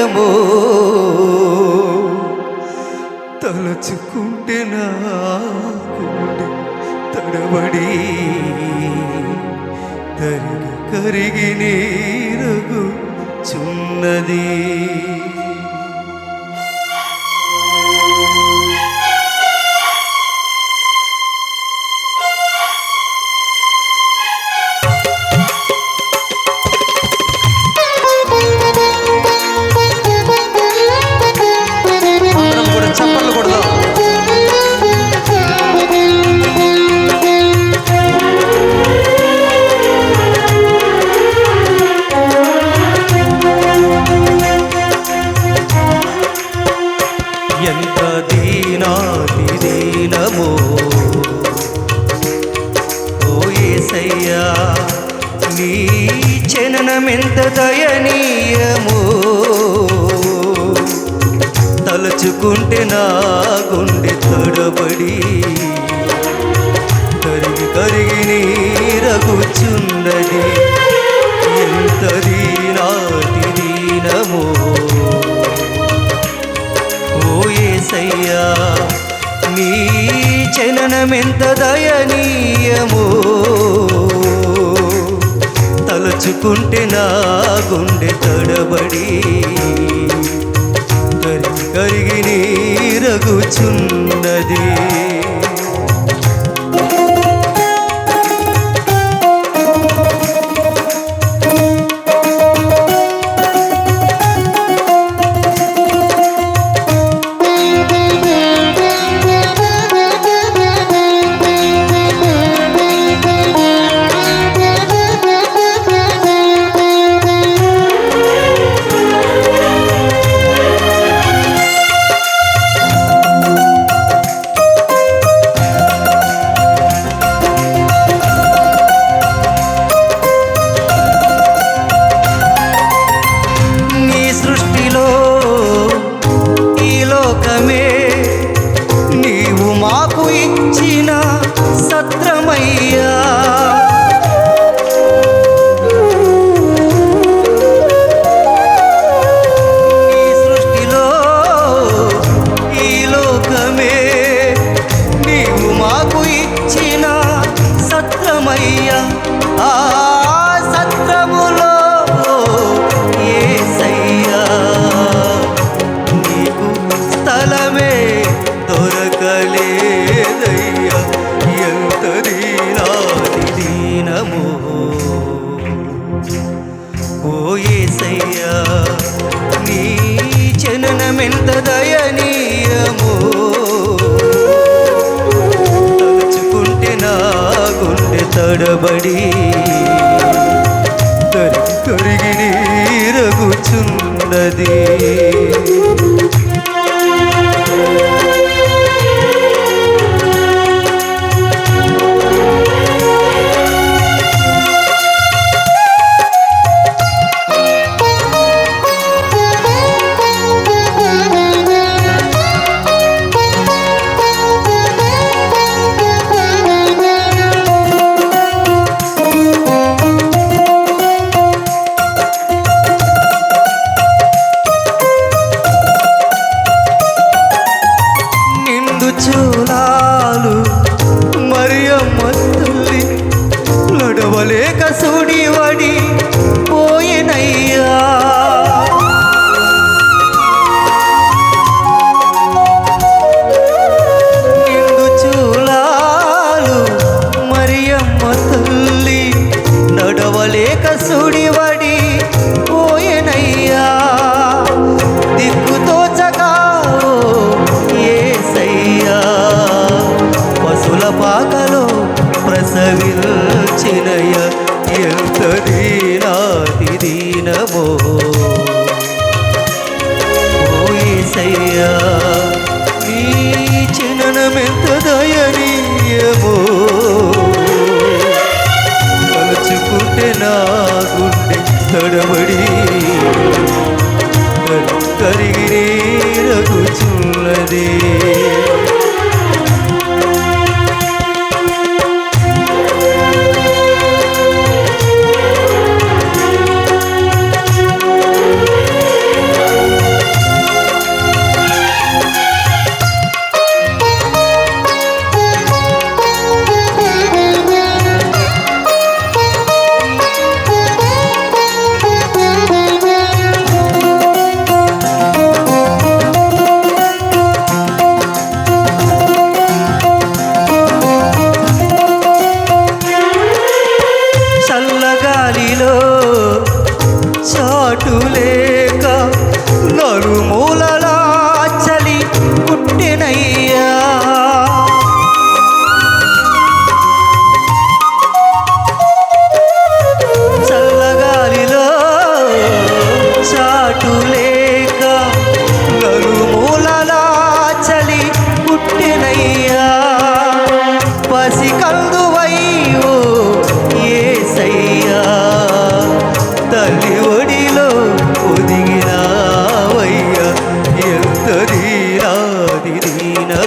నీయమో తలచుకుంటే నా గుండె తడబడి తరిగి కరిగి నీరగు చున్నది. ఎంత దీనాతి దీనమో నీ జననమెంత దయనీయమో. తలుచుకుంటే నా గుండె తడబడి కరిగి కరిగి నీరగుచున్నది. ఎంత దీనాతి దీనమో ఏసయ్యా నీ చలనమెంత దయనీయమో. తలుచుకుంటే నా గుండె తడబడి. కరిగి కరిగి నీరగుచున్నది. లోకమే నీవు మాకు ఇచ్చిన సత్రమయ్యా. ఆ తడబడి కరిగి కరిగి నీరగుచున్నది. ঝুলা జననమెంత దయనీయమో తలుచుకుంటే నా గుండె తడబడి కరిగి రగుచున్నది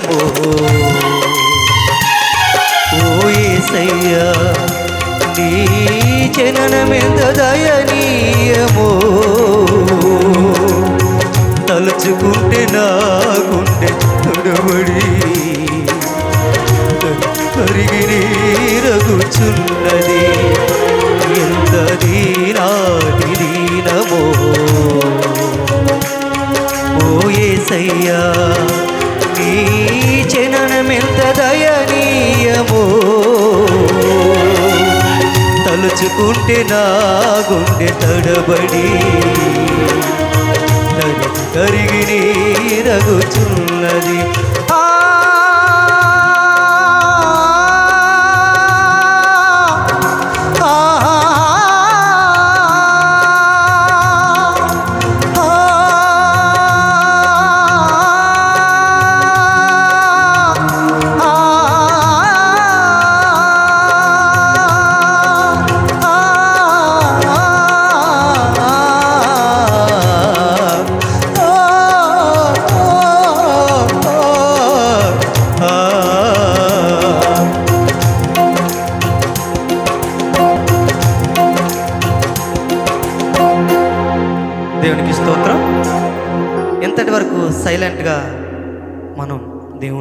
దీనమో ఓ నీ జననమెంత దయనీయమో. తలుచుకుంటే నా గుండె తొడబడి దయనీయము. తలుచుకుంటే నా గుండె తడబడి తరి కరిగి నీరగుచున్నది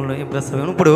ఎంతటి వరకు సైలెంట్గా ఇప్పుడు